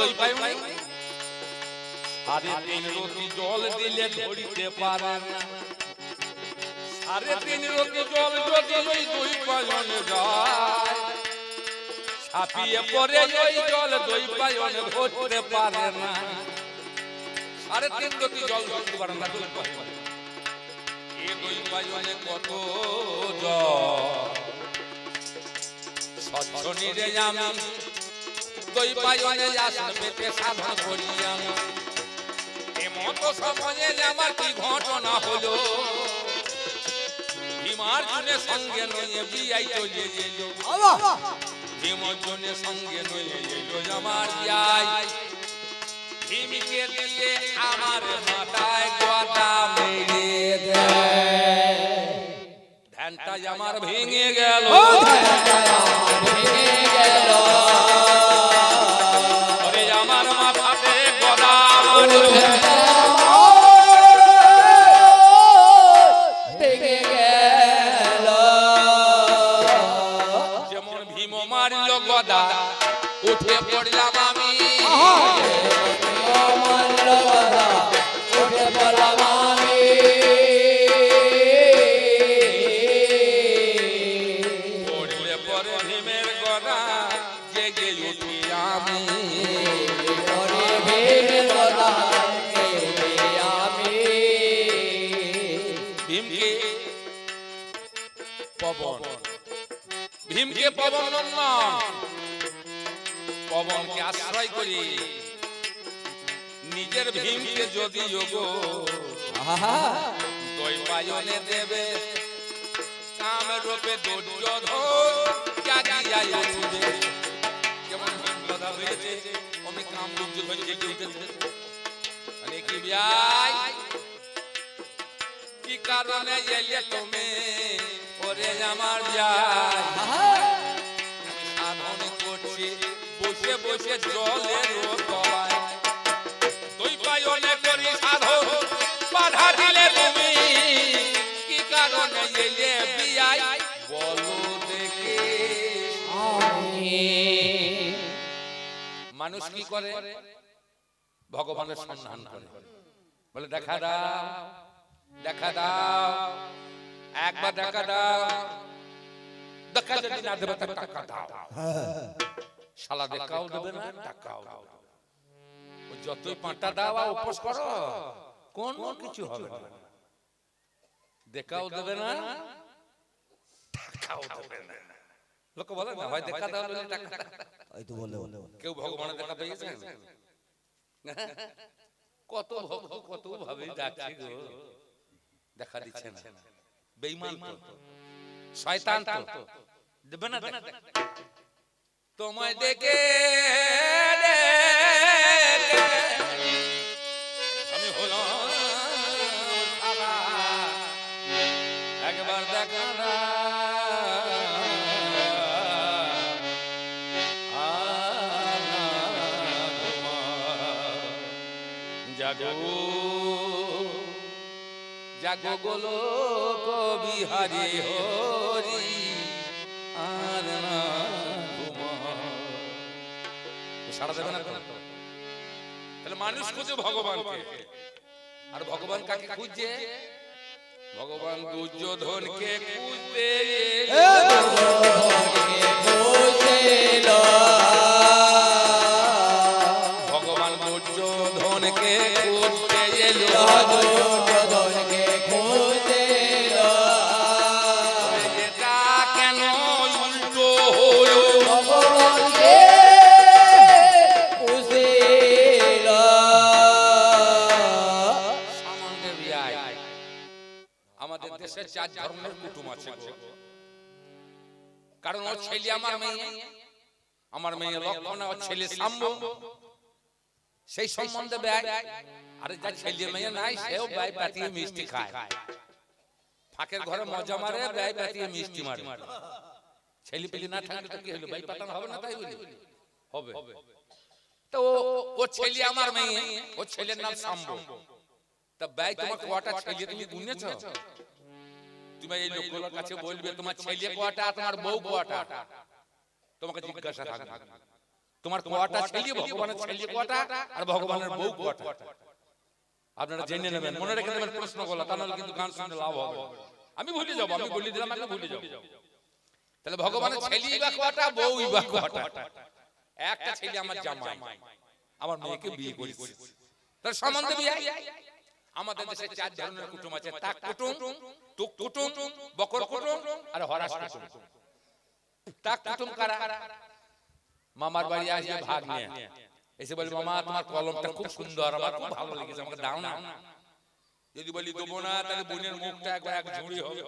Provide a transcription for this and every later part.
দই পাই আরে তিন রতি জল দিলে ধরিতে পারে না। আরে তিন রতি জল যদি ওই দই পায়নে যায়, ছাপিয়ে পরে ওই জল দই পায়নে ধরতে পারে না। আরে তিন রতি জল ধরতে পারে না, দই পায়নে। এ দই পায়নে কত জল? স্বচ্ছ নিরে আমি দই পায়নে আসন পেতে সাধন করি আমি এমত সময়ে আমার কি ঘটনা হলো? ভীমার্জুনের সঙ্গে নয়ে বিয়াই চলে এলো ভীমার্জুনের সঙ্গে নয়ে এলো আমার বিয়াই। ভীমকে দিয়ে আমার মাথায় গদা মেরে দেয়। ধ্যানটাই আমার ভেঙে গেল। ওরে নিজের ভীমকে যদি যোগ দৈবায়নে দেবে কাম রূপে দুর্যোধন জাগিয়া উঠবে। যেমন ভীম কথা হয়েছে? আমি কাম দুর্যোধন জেগে উঠেছে। মানে কি ভাই কি কারণে এলে তুমি? ওরে আমার আমি সাধন করছি বসে বসে জলের মানুষ কি করে? ভগবানের সন্ধান করে। বলে, দেখা দাও দেখা দাও, একবার দেখা দাও। দেখা যদি না দেবে টাকা দাও। শালা দেখাও দেবে না, টাকাও দাও যতই পাঁটা দাও উপোস করো। কোন কিছু হবে না। দেখাও দেবে না টাকাও দেবে না। লোক বলে না ভাই দেখা দাও বলে টাকা এই তো বলে বলে কেউ ভগবানের দেখা পেয়েছেন কত ভক্ত কত ভাবে ডাকছে গো। দেখা দিচ্ছে না। বেঈমান তো। শয়তান তো। দেবে না তোমায় ডেকে জাগো। জাগো গোলো বিহারি হরি। আর না সারা দেবে না? তাহলে মানুষ খুঁজে ভগবানকে। আর ভগবান কাকে খুঁজছে? ভগবান দুর্যোধনকে খুঁজতে চার ধর্মের কুটুম আছে গো। কারণ ওর ছেলে আমার মেয়ে। আমার মেয়ে লক্ষণ ওর ছেলে সাম্য সেই সম্বন্ধে ব্যয় আরে যা ছেলে মেয়ে নাই সেও ব্যয় পাতিয়ে মিষ্টি খায়। ফাঁকের ঘরে মজা মারে ব্যয় পাতিয়ে মিষ্টি মারে। ছেলে পেলে না থাকলে তো কি হলো ব্যয় পাতানো হবে না তাই বলি? হবে। তো ও- ও ছেলে আমার মেয়ে ও ছেলের নাম সাম্ব তা ব্যয় তোমার কটা ছেলে তুমি গুনেছ? তুমি এই লোকগুলোর কাছে বলবে তোমার ছেলে কটা তোমার বউ কটা তোমাকে জিজ্ঞাসা থাকবে। তোমার কটা ছেলে ভগবানের ছেলে কটা আর ভগবানের বউ কটা আপনারা জেনে নেবেন মনে রেখে নেবেন প্রশ্নগুলো তা নাহলে কিন্তু গান শুনতে লাভ হবে। আমি ভুলে যাব আমি বলে দিলাম আমি ভুলে যাব। তাহলে ভগবানের ছেলেই বা কটা বউই বা কটা একটা ছেলে আমার জামাই। আমার মেয়েকে বিয়ে করেছি। তার সম্বন্ধে বিয়ে আমাদের দেশে চার ধরনের কুটুম আছে। তাক কুটুম তুক কুটুম বকর কুটুম আর হরাস কুটুম। তাক কুটুম কারা? মামার বাড়ি আসবে ভাগ নিয়ে এসে বলি মামা তোমার কলমটা খুব সুন্দর আমার খুব ভালো লেগেছে আমাকে দাও না। যদি বলি দেবো না তাহলে বোনের মুখটা একবার এক ঝুড়ি হবে।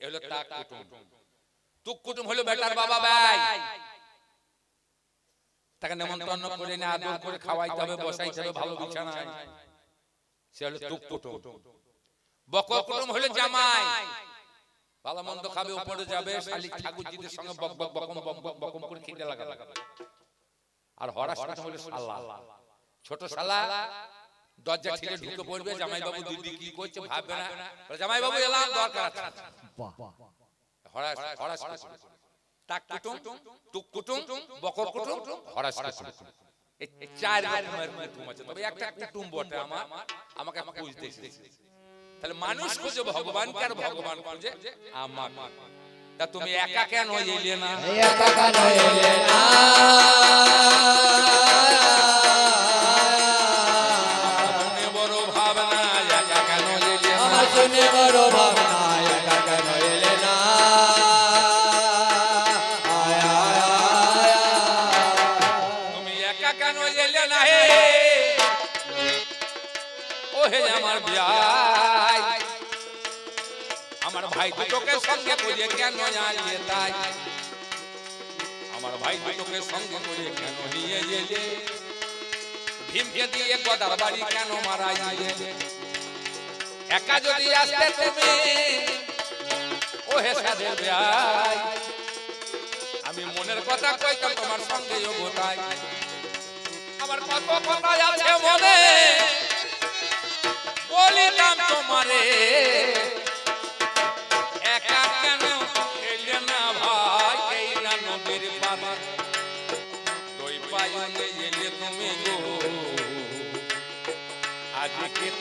এ হলো তাক কুটুম তুক কুটুম হলো বেটার বাবা ভাই। তাকে নেমন্তন্ন করে না আদর করে খাওয়াইতে হবে বসাইতে হবে ভালো বিছানায় সে হলো তুক কুটুম বক কুটুম হলো জামাই ভালো মন্দ খাবে উপরে যাবে শালিক ঠাকুরজিদের সঙ্গে বক বক বকম বক বক বকম করে খেতে লাগা আর হরাস কুটুম হলো শালা ছোট শালা দরজা ঠেলে ঢুকে পড়বে জামাই বাবু দিদি কি করছে ভাববে না জামাই বাবু এলাম দরকার আছে হরাস হরাস কুটুম তাক কুটুম তুক কুটুম বকর কুটুম হরাস কুটুম। এই এই চার রকমের কুটুম আছে। তবে একটা কুটুম বটে আমার। আমাকে আমাকে বুঝতে এসেছে। তাহলে মানুষ খুঁজে ভগবানকে আর ভগবান খুঁজে? তা তুমি একা কেন এলে না? মনে ভাই দুটোকে সঙ্গে করে কেন আনলে তাই? আমার ভাই দুটোকে সঙ্গে করে কেন নিয়ে এলে? ভীমকে দিয়ে গদার বাড়ি কেন মারাই দিলে একা যদি আসতে তুমি ও হে সাধের ভাই, আমি মনের কথা কইতাম তোমার সঙ্গে গোটাই। আমার কত কথা আছে মনে বলিলাম তোমারে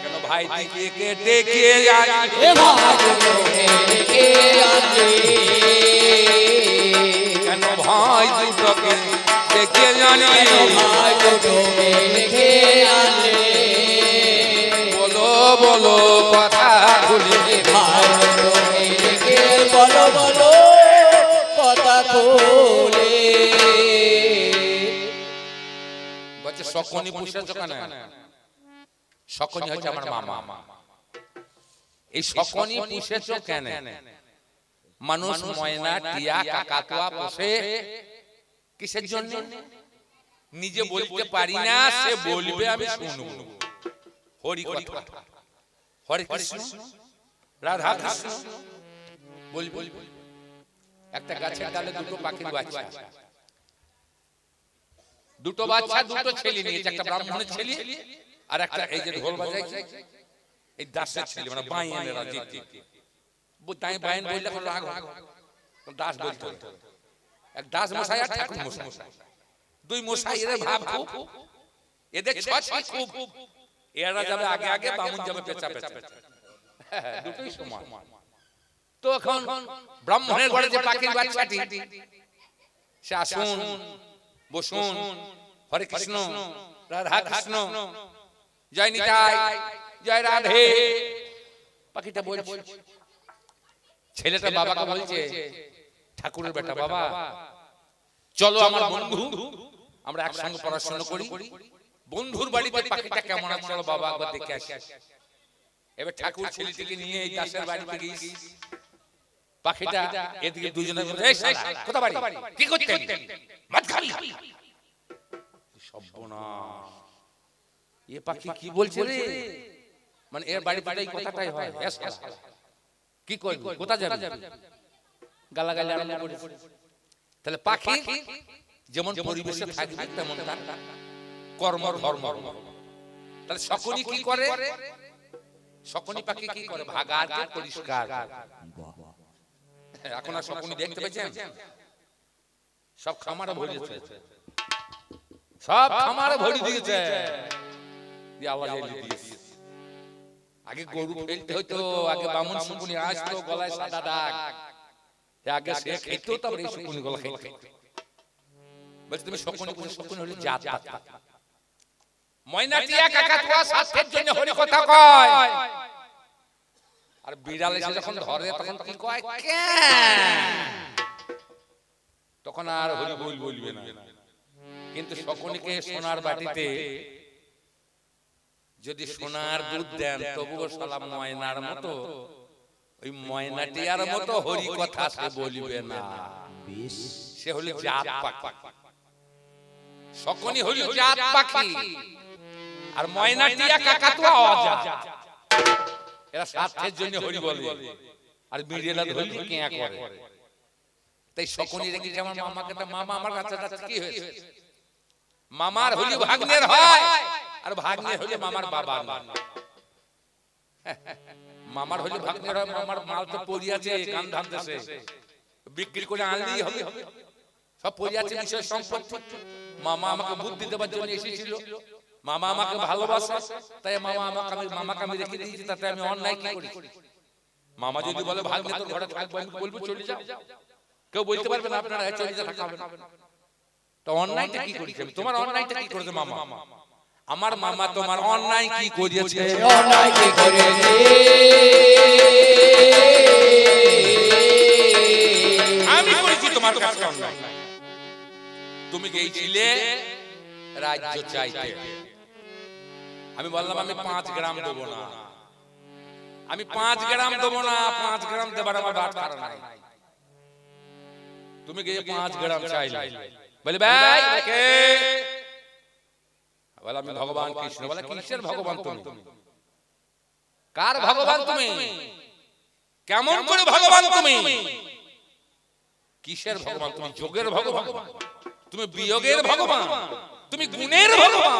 কেন ভাই দিকে ডেকে আনি ডেকে। কেন ভাই দুটোকে দেখে জানি ভাই তোকে ডেকে আনলি। বলো বলো কথা খুলে সকনি পুষেছ কেন? সকনি হচ্ছে আমার মামা। এই সকনি পুষেছ কেন? মানুষ ময়না টিয়া কাকাতুয়া পোষে। কিসের জন্য? নিজে বলতে পারি না সে বলবে আমি শুনব। হরি কথা। হরে কৃষ্ণ। রাধা কৃষ্ণ। বলি বলি। একটা গাছের ডালে দুটো পাখির বাচ্চা। দুটো বাচ্চা দুটো ছেলে নিয়েছে একটা ব্রাহ্মণের ছেলে আর একটা এই যে ঢোল বাজাইছে এই দাসের ছেলে মানে বাই বাইয়েনেরা যে তাই বাইন বললে কোনো রাগ। দাস বলতে এক দাস মশাই আর ঠাকুর মশাই। দুই মশাই এদের ভাব খুব। এদের ছয় ছয় খুব। এরা যাবে আগে আগে বামুন যাবে পেঁচা পেঁচা দুটোই সমান। তো এখন ব্রাহ্মণের ঘরে যে পাখির বাচ্চাটি সে আসুন। বসুন হরে কৃষ্ণ রাধা কৃষ্ণ। জয় নিতাই জয় রাধে। পাখিটা বলছে ছেলেটা বাবাকে বলছে ঠাকুরের বেটা বাবা চলো আমার বন্ধু আমরা একসঙ্গে পড়াশোনা করি। বন্ধুর বাড়িতে পাখিটা কেমন আছে বাবা একবার দেখে আসি। এবার ঠাকুর ছেলেটিকে নিয়ে এই দাসের বাড়িতে গিয়েছি পাখিটা এদিকে দুজনে কোথা বাড়ি? কি করতেন? মদ খাবি?" সর্বনাশ। এ পাখি কি বলছে রে? মানে এর বাড়িতে এই কথাটাই হয় কি করবি? কোথা যাবি? গালাগালি আরম্ভ করিস। তাহলে পাখি যেমন পরিবেশে থাকবে তেমন তার কর্ম ধর্ম। তাহলে শকুনি কি করে? শকুনি পাখি কি করে? ভাগাতে পরিষ্কার এখন আর শকুনি দেখতে পেয়েছেন? সব খামারে ভরিয়েছে সব খামারে ভরি দিয়েছে। দিয়ে আওয়াজ দিয়েছে। আগে গরু ফেলতে হইতো আগে বামুন শকুনি আসতো গলায় সাদা দাগ। আগে সে খেতো তারপরে এই শকুনি গলা খেতো। বলছে তুমি শকুনি কোন শকুনি হলে জাত পাতা। ময়নাটিয়া কাকাতুয়া স্বাস্থ্যের জন্য হরি কথা কয়। আর বিড়াল এসে যখন ধরে তখন কি কয়। তখন আর হরি বল বলবে না। কিন্তু শকুনিকে সোনার বাটিতে যদি সোনার দুধ দেন তবুও সালাম ময়নার মতো। ওই ময়নাটিয়ার মতো হরি কথা সে বলিবে না। সে হলো জাত পাখি। শকুনি হলো জাত পাখি। আর ময়নাটিয়া কাকাতুয়া অজাত। এরা স্বার্থের জন্য হরি বলে আর ধরলে কেয়া করে। তাই রেখে মামাকে মামা আমার কি হয়েছে? মামার হলি ভাগ্নের হয় আর হলে মামার বাবা মামার হলে ভাগ্নের হয় মামার মাল তো পড়ি আছে কান ধান দেশে বিক্রি করে আনলেই হবে। সব পড়ি আছে বিষয় সম্পত্তি। মামা আমাকে বুদ্ধি দেওয়ার জন্য এসেছিল। মামা আমাকে ভালোবাসে তাই মামা আমাকে আমি মামাকে আমি রেখে দিয়েছি তাতে আমি অন্যায় কি করি। মামা যদি বলে ভাগ্নে তোর ঘরে থাকব আমি বলব চলে যাও। কেউ বলতে পারবে না আপনারা চলে যা থাকা হবে না। তো অন্যায়টা কি করেছে তোমার অন্যায়টা কি করেছে মামা? আমার মামা তোমার অন্যায় কি করিয়েছে অন্যায় কি করেছে? আমি করেছি তোমার কাছে অন্যায়। তুমি গিয়েছিলে রাজ্য চাইতে। আমি বললাম আমি পাঁচ গ্রাম দেবো না। আমি পাঁচ গ্রাম দেবো না পাঁচ গ্রাম দেবার আমার খারা নাই। তুমি গিয়ে পাঁচ গ্রাম চাইলে। বলে ভাই বলে আমি ভগবান কৃষ্ণ। বলে কিসের ভগবান তুমি? কার ভগবান তুমি? কেমন করে ভগবান তুমি? কিসের ভগবান তুমি? যোগের ভগবান। তুমি বিয়োগের ভগবান। তুমি গুণের ভগবান।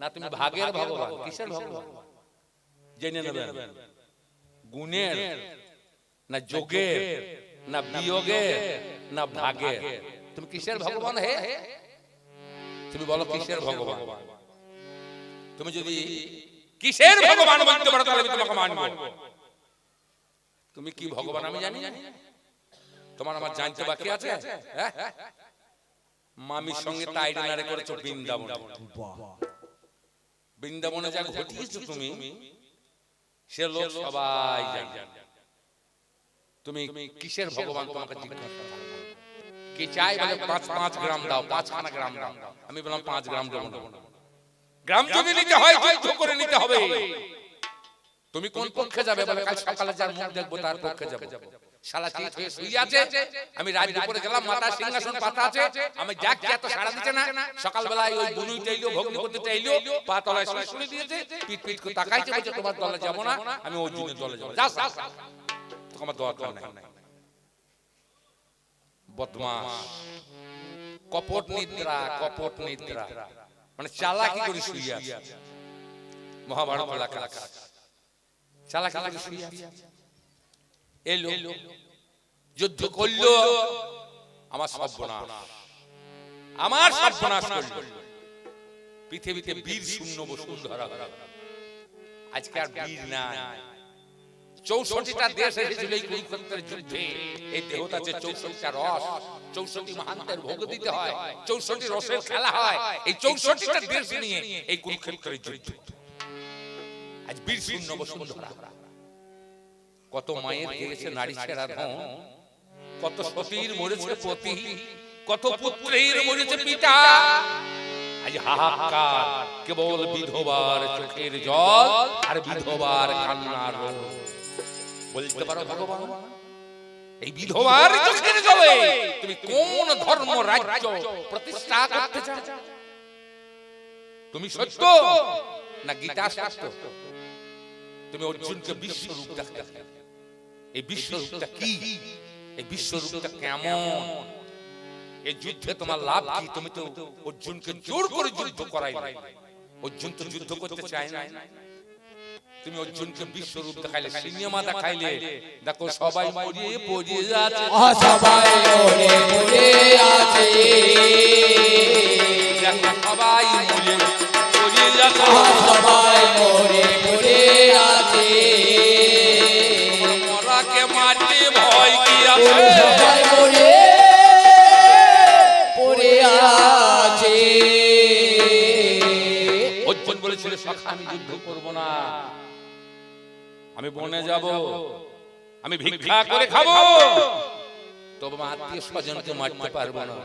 না তুমি ভাগের ভগবান। কিসের ভগবান? জেনে নেবেন। গুণের না যোগের না বিয়োগের না ভাগের। তুমি কিসের ভগবান হে? তুমি বলো কিসের ভগবান? তুমি যদি কিসের ভগবান বলতে পারো তাহলে আমি তোমাকে মানবো। তুমি কি ভগবান আমি জানি? তোমার আমার জানতে বাকি আছে? হ্যাঁ? মামির সঙ্গে তাই তাইডানারে করেছ বৃন্দাবন। বৃন্দাবনে যা ঘটিয়েছো তুমি সে লোক সবাই জানে। তুমি কিসের ভগবান তোমাকে জিজ্ঞাসা? কি চাই বলে পাঁচ পাঁচ গ্রাম দাও পাঁচখানা গ্রাম দাও। আমি বললাম পাঁচ গ্রাম দেবো না। গ্রাম যদি নিতে হয় যুদ্ধ করে নিতে হবে। তুমি কোন পক্ষে যাবে? বলে কাল সকালে যার মুখ দেখব তার পক্ষে যাব। শালা চিত হয়ে শুয়ে আছে আমি রাত দুপুরে গেলাম মাথা সিংহাসন পাতা আছে আমি যাক এত সারা দিচ্ছে না সকালবেলায় ওই বুনুই চাইলো ভগ্নি করতে চাইলো পা তলায় শুয়ে শুয়ে দিয়েছে পিট পিট করে তাকাইছে বলছে তোমার দলে যাব না আমি ওই দলে যাব যা যা, যা। তোমার দরকার নাই। বদমাস কপট নিদ্রা কপট নিদ্রা। মানে চালাকি করে শুয়ে আছে। মহাভারত চালাকি করে শুয়ে আছে। এলো যুদ্ধ করল। আমার সর্বনাশ। আমার সর্বনাশ করল। পৃথিবীতে বীর শূন্য বসুন্ধরা। আজকে আর বীর নাই। চৌষট্টিটা দেশ এসেছিল এই কুরুক্ষেত্রের যুদ্ধে। এই চৌষট্টিটা রস চৌষট্টি মহান্তের ভোগ দিতে হয়। চৌষট্টি রসের খেলা হয়। এই চৌষট্টিটা দেশ নিয়ে এই কুরুক্ষেত্রের যুদ্ধ। আজ বীর শূন্য বসুন্ধরা। কত মায়ের গিয়েছে নারী ছেড়া ধন, কত সতীর মরেছে পতি, কত পুত্রের মরেছে পিতা। আজ হাহাকার কেবল বিধবার চোখের জল আর বিধবার কান্নার। বলতে পারো ভগবান, এই বিধবার চোখের জলে তুমি কোন ধর্ম, রাজ্য প্রতিষ্ঠা করতে চাও? তুমি সত্য না গীতা সত্য তুমি অর্জুনকে বিশ্বরূপ দেখালে। এই বিশ্বরূপটা কি? এই বিশ্বরূপটা কেমন? এই যুদ্ধে তোমার লাভ কি? তুমি তো অর্জুনকে জোর করে যুদ্ধ করাই অর্জুন তো যুদ্ধ করতে চায় না তুমি অর্জুনকে বিশ্বরূপ দেখাইলে সিনেমা দেখাইলে। দেখো সবাই মরিয়ে পড়িয়ে যাচ্ছে সবাই মরে মরে আছে। সবাই মরিয়ে পড়িয়ে যাচ্ছে সবাই মরে মরে আছে। আমি যুদ্ধ করব না। আমি বনে যাব। আমি ভিক্ষা করে খাব। তবে আত্মীয় স্বজনকে মারতে পারব না।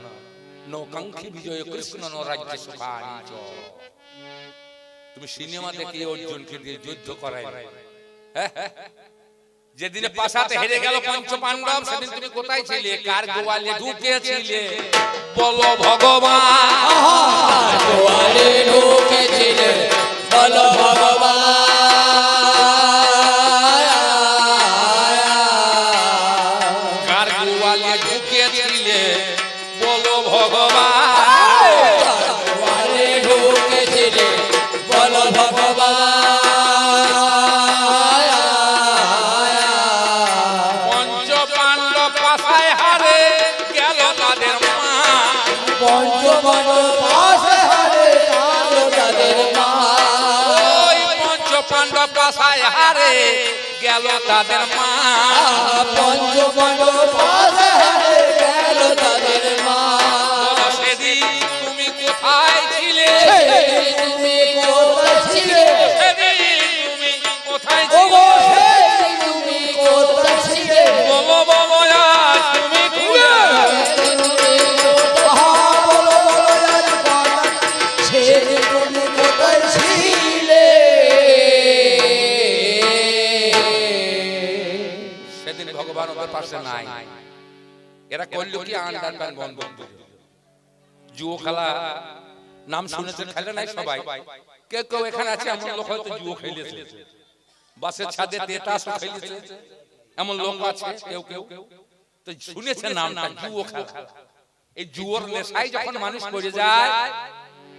নৌকাঙ্ক্ষী বিজয় কৃষ্ণ রাজ্য সুখানি তুমি সিনেমা দেখে অর্জুনকে দিয়ে যুদ্ধ করাই? যেদিনে পাশাতে হেরে গেল পঞ্চ পাণ্ডব সেদিন তুমি কোথায় ছিলে? কার গোয়ালে ঢুকেছিলে বলো ভগবান। দুয়ারে ঢুকেছিলে বলো ভগবান। পাণ্ডব পাশায় হারে গেল তাদের মা। পঞ্চ পাণ্ডব গেল তাদের মা। সেদিন তুমি কোথায় ছিলে? তুমি কোথায় নাই। এরা করল কি আন্ডার প্যান বন্ধ? জুয়ো খেলা নাম শুনেছে খেলে নাই সবাই? কেউ কেউ এখানে আছে এমন লোক হয়তো জুয়ো খেলেছে। বাসের ছাদে খেলেছে। এমন লোক আছে কেউ কেউ তো শুনেছে জুয়ো খেলা। এই জুয়োর নেশায় যখন মানুষ পড়ে যায়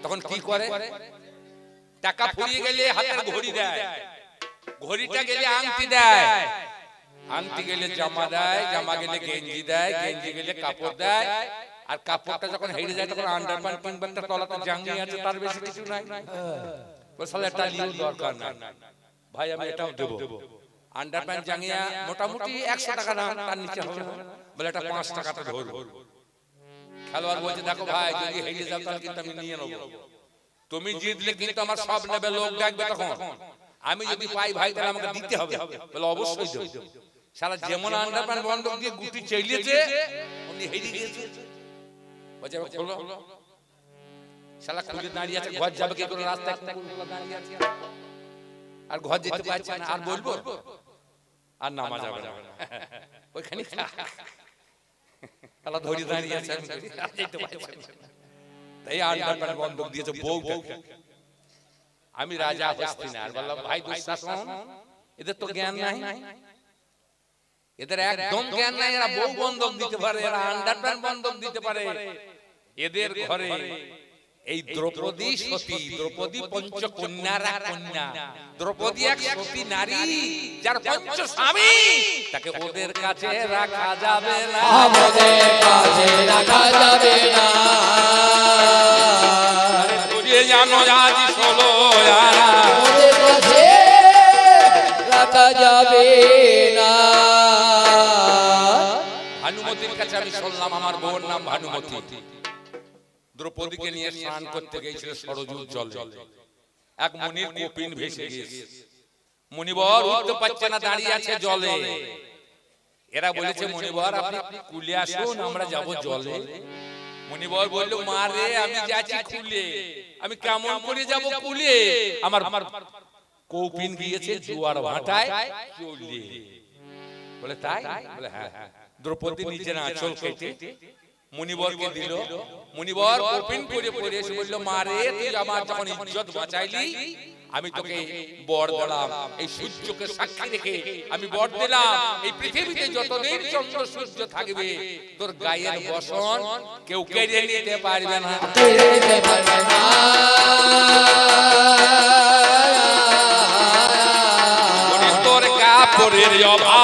তখন কি করে? টাকা ফুরিয়ে গেলে হাতের ঘড়ি দেয়। ঘড়িটা গেলে আংটি দেয়। আংটি গেলে জামা দেয়, জামা গেলে গেঞ্জি দেয়, গেঞ্জি গেলে কাপড় দেয়। আর কাপড়টা যখন হেরে যায়, তখন আন্ডার প্যান্ট একটা তলাতে জাঙ্গি আছে, তার বেশি কিছু নাই। বলে এটা নিয়েও দরকার নাই। ভাই, আমি এটাও দেবো। আন্ডার প্যান্ট জাঙ্গিয়া মোটামুটি একশো টাকা দাম, তার নিচে হবে না। বলে, এটা পাঁচ টাকাতে ধরবো। খেলোয়াড় বলছে, দেখো ভাই, যদি হেরে যাও, তাহলে কিন্তু আমি নিয়ে নেব। তুমি জিতলে কিন্তু আমার সব নেবে, লোক ডাকবে তখন। আমি যদি পাই ভাই, তাহলে আমাকে দিতে হবে। বলে, অবশ্যই সারা যেমন আন্ডারপ্যান্ট বন্ধ দিয়ে গুটি চাইলিয়েছে উনি হেরে গিয়েছে। বলছে এবার খোলো শালা খুলে দাঁড়িয়ে আছে ঘর যাবে কি করে রাস্তায় কুকুরগুলো দাঁড়িয়ে আছে? আর ঘর যেতে পারছে না আর বলব? আর নামা যাবে না। ওইখানে শালা ধরে দাঁড়িয়ে আছে যেতে পারছি না। তাই আন্ডারপ্যান্ট বন্ধক দিয়েছে বউ বউ আমি রাজা হস্তিনা আর বললাম ভাই দুঃশাসন এদের তো জ্ঞান নাই। এদের একদম জ্ঞান নাই এরা বউ বন্ধক দিতে পারে এরা আন্ডারপ্যান্ট বন্ধক দিতে পারে। এদের ঘরে এই দ্রৌপদী সতী দ্রৌপদী পঞ্চকন্যার এক কন্যা। দ্রৌপদী এক সতী নারী যার পঞ্চ স্বামী। তাকে ওদের কাছে রাখা যাবে না। আমাদের কাছে রাখা যাবে না। ঘুরিয়ে জানো আজ ষোলো আমাদের কাছে রাখা যাবে আমি শুনলাম আমার বউর নাম ভানুমতি। দ্রৌপদীকে নিয়ে স্নান করতে গিয়েছিল সরজুর জলে। এক মুনির কপিন ভেসে গিয়েছে মুনিবর উঠতে পারছে না দাঁড়িয়ে আছে জলে। এরা বলেছে মনিবর আপনি কুলে আসুন আমরা যাব জলে। মনিবর বলল মা রে আমি যাচ্ছি কুলে। আমি কেমন করে যাব কুলে? আমার আমার কৌপিন গিয়েছে জোয়ার ভাটায় চলে। বলে তাই? বলে হ্যাঁ হ্যাঁ। দ্রৌপদী নিজের আঁচল কেটে মুনিবরকে দিল। মুনিবর কপিন করে পড়ে এসে বলল মারে তুই আমার যখন ইজ্জত বাঁচাইলি আমি তোকে বর দিলাম। এই সূর্যকে সাক্ষী রেখে আমি বর দিলাম। এই পৃথিবীতে যতদিন চন্দ্র সূর্য থাকবে তোর গায়ের বসন কেউ কেড়ে নিতে পারবে না। তোর কাপড়ের অভাব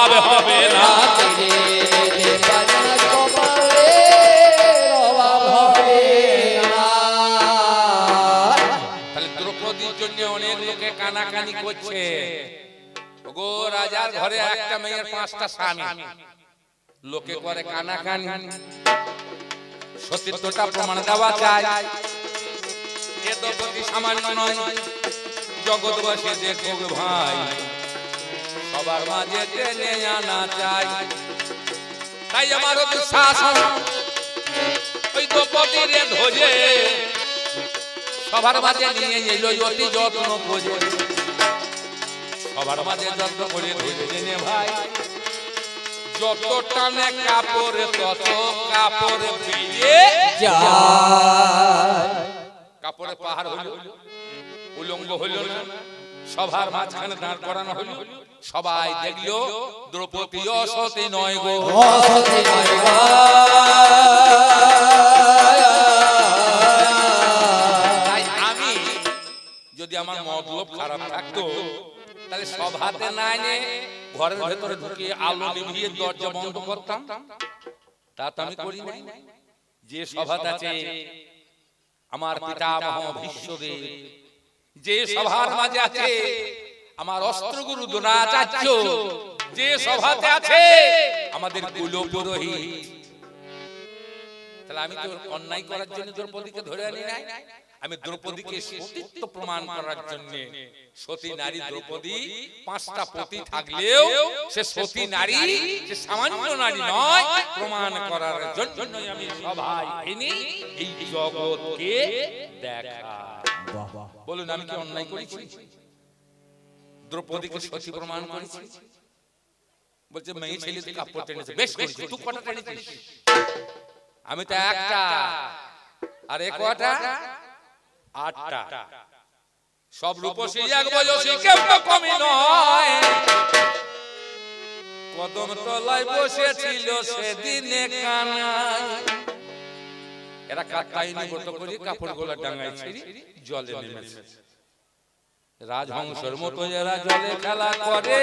কানাকানি করছে। গো রাজার ঘরে একটা মেয়ের পাঁচটা স্বামী। লোকে করে কানাকানি সতীত্বটা প্রমাণ দেওয়া চাই। এ দ্রৌপদী সামান্য নয়। জগৎবাসী দেখো গো ভাই। সবার মাঝে টেনে আনা চাই। তাই আমার দুঃশাসন ওই দ্রৌপদীর ধোজে। সবার মাঝে নিয়ে এলো, অতি যত্ন করে সবার মাঝে যত্ন করে ধরে জেনে ভাই। যত টানে কাপড় তত কাপড় পেয়ে যায়। কাপড়ে পাহাড় হলো উলঙ্গ হইল না। সবার মাঝখানে দাঁড় করানো হলো। সবাই দেখল দ্রৌপদী অসতী নয় গো। অসতি নয় গো। তাই আমি যদি আমার মতলব খারাপ থাকতো তাহলে সব হাতে নে ঘরের ভেতরে ঢুকিয়ে আলো নিভিয়ে দরজা বন্ধ করতাম। তা তো আমি করি নাই যে সভাত আছে আমার পিতামহ ভীষ্মদেব যে সভার মাঝে আছে আমার অস্ত্রগুরু দ্রোণাচার্য। যে সভাতে আছে আমাদের কুল পুরোহিত তাহলে আমি তো অন্যায় করার জন্য তোর দ্রৌপদীকে ধরে আনি নাই। আমি দ্রৌপদীকে সতীত্ব প্রমাণ করার জন্য সতী নারী দ্রৌপদী পাঁচটা পতি থাকলেও সে সতী নারী সে সামান্য নারী নয় প্রমাণ করার জন্য আমি সবাই এনে এই জগৎকে দেখা। বলুন আমি কি অন্যায় করেছি? দ্রৌপদীকে সতী প্রমাণ করেছি? বলছে মেয়ে ছেলে তুই কাপড় টেনেছে। বেশ করেছিস তুই কটা টেনেছিস? আমি তো একটা। আর এ কটা? আটটা। সব রূপসী এক বয়সী তো কমি নয়। কদম তলায় বসেছিল সেদিনে কানাই। এরা কাকাইনি মতো করে কাপড় গোলা ডাঙায় ছিড়ি জলে নেমেছে। রাজহংসের মতো এরা জলে খেলা করে।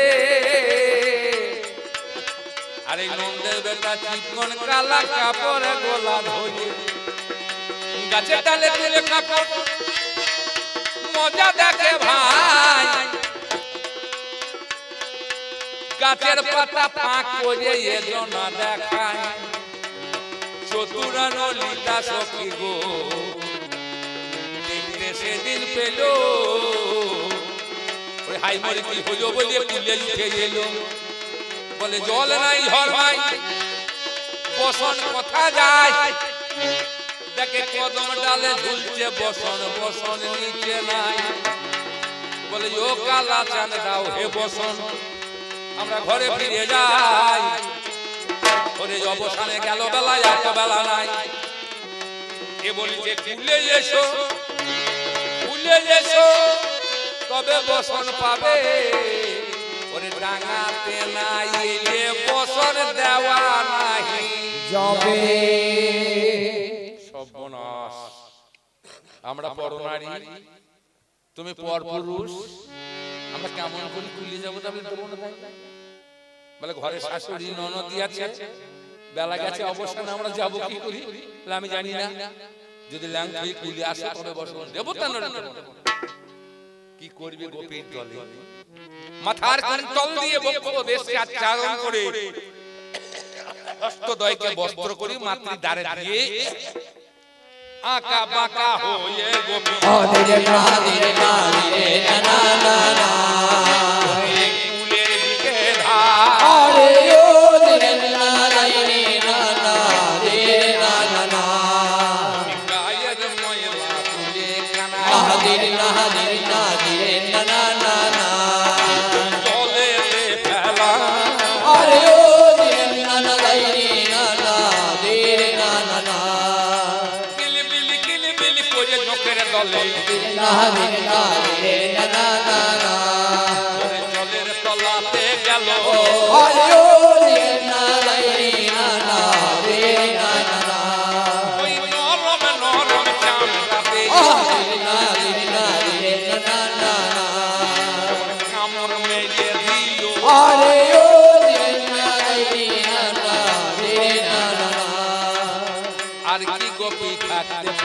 আরে নন্দের বেটা চিকন কালা কাপড়ে গোলা ধরে গাছে ডালে তুলে মজা দেখে ভাই। গাছের পাতা ফাঁক করে এ জনা দেখায়। চতুরা নলিতা সখী গো সেদিন পেল। ওই হাই মরে কি হলো বলে কুলে উঠে এলো। বলে জল নাই হর ভাই বসন কথা যায়? দেখে কদম ডালে ঝুলছে বসন বসন নিচে নাই। বলে, ও কালা চান দাও হে বসন, আমরা ঘরে ফিরে যাই। ওরে অবসানে গেল বেলায় এত বেলা নাই। এ বলছে কুলে এসো কুলে এসো, তবে বসন পাবে। ওরে ডাঙাতে নাই এলে বসন দেওয়া নাহি। যাবে সর্বনাশ আমরা পরনারী তুমি পর পুরুষ। আমরা কেমন করে কুলিয়ে যাব তবে দেবো না? বলে ঘরে শাশুড়ি ননদি আছে বেলা গেছে অবসানে আমরা যাব কি করি? আমি জানি না। যদি ল্যাং হয়ে কুলি আসে তবে বসবো। দেবো তা না কি করবে গোপীর দলে মাথার কোন তল দিয়ে বক্ষ দেশকে আচ্ছাদন করে। অষ্টদয়কে বস্ত্র করি মাতৃ দ্বারে দিয়ে আঁকা বাঁকা হয়ে গোপী ধীরে না ধীরে না ধীরে না না না না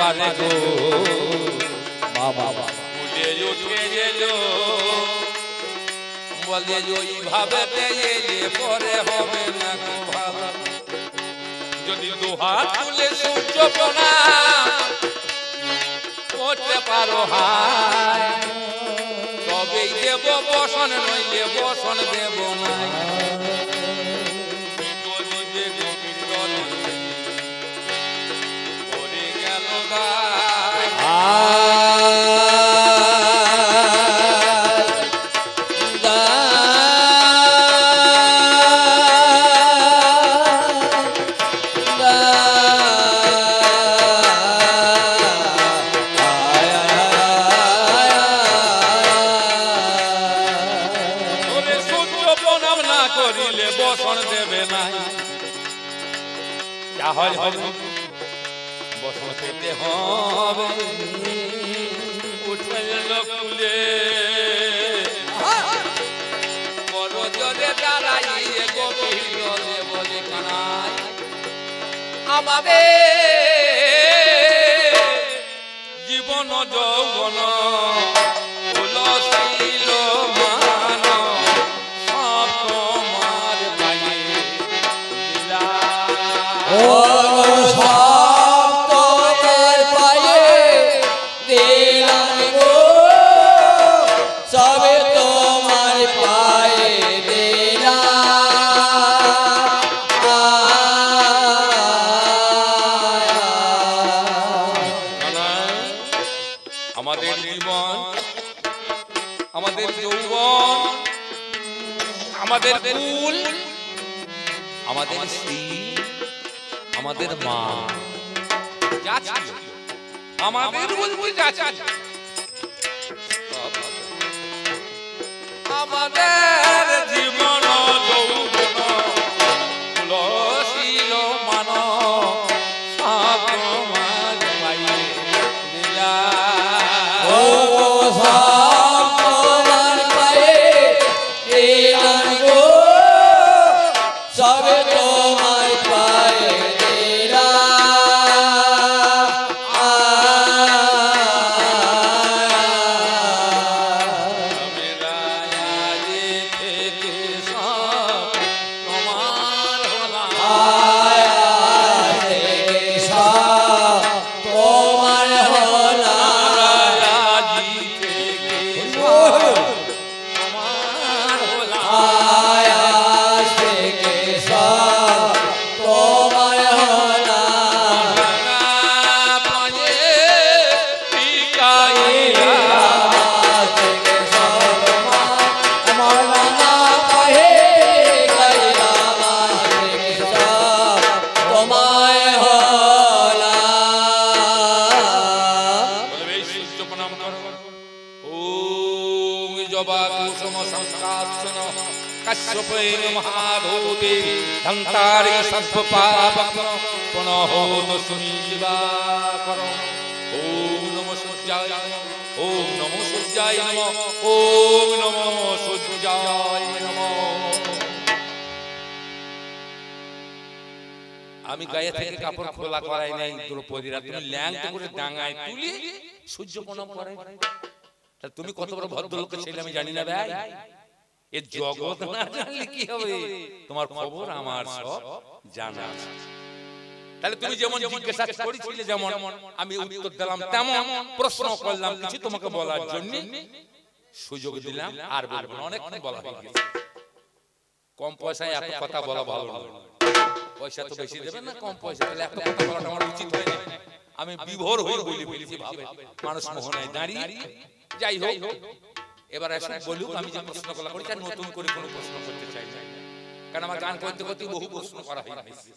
পারে গো বাবা বাবা। ফুলে উঠে এলো বলে যে ওইভাবে এলে পরে হবে না গো ভালো যদি দুহাত তুলে সূর্য প্রণাম করতে পারো হায় তবেই দেব বসন নইলে বসন দেব না। করিলে বসন দেবে নাই। যা হয় হবে। উঠে এলো কুলে। বড় জোরে দাঁড়াইয়ে গভীর বলে কানাই আমাদের জীবন যৌবন। আমাদের কুল আমাদের স্ত্রী আমাদের মা। আমাদের বলতে আমাদের সর্ব পাপক পুনঃ দশমী দিবাকর ওম নমঃ সূর্যায় ওম নমঃ সূর্যায় নমঃ, ওম নমঃ সূর্যায় নমঃ। আমি গায়ে থেকে কাপড় খোলা করাই নাই দ্রৌপদীরা তুমি ল্যাংট করে ডাঙায় তুলি, সূর্য প্রণাম করাই। তুমি কত বড় ভদ্রলোকের ছেলে আমি জানি না ভাই। এ জগৎ না জানলে কি হবে? তোমার খবর আমার সব জানা আছে। তাহলে তুমি যেমন জিজ্ঞাসা করেছিলে যেমন আমি উত্তর দিলাম তেমন প্রশ্ন করলাম কিছু তোমাকে বলার জন্য সুযোগ দিলাম আর বলব না। অনেকক্ষণ বলা হয়ে গেছে কম পয়সায় এত কথা বলা ভালো পয়সা তো বেশি দেবে না? কম পয়সা তাহলে এত কথা বলাটা আমার উচিত হয় না আমি বিভোর হয়ে বলি বলেছি ভাবে। মানুষ মোহনায় দাঁড়িয়ে। যাই হোক। এবার এবার বলুক আমি যে প্রশ্ন করলাম নতুন করে কোনো প্রশ্ন করতে চাই না। কারণ আমার গান করতে করতে বহু প্রশ্ন করা হয়ে গেছে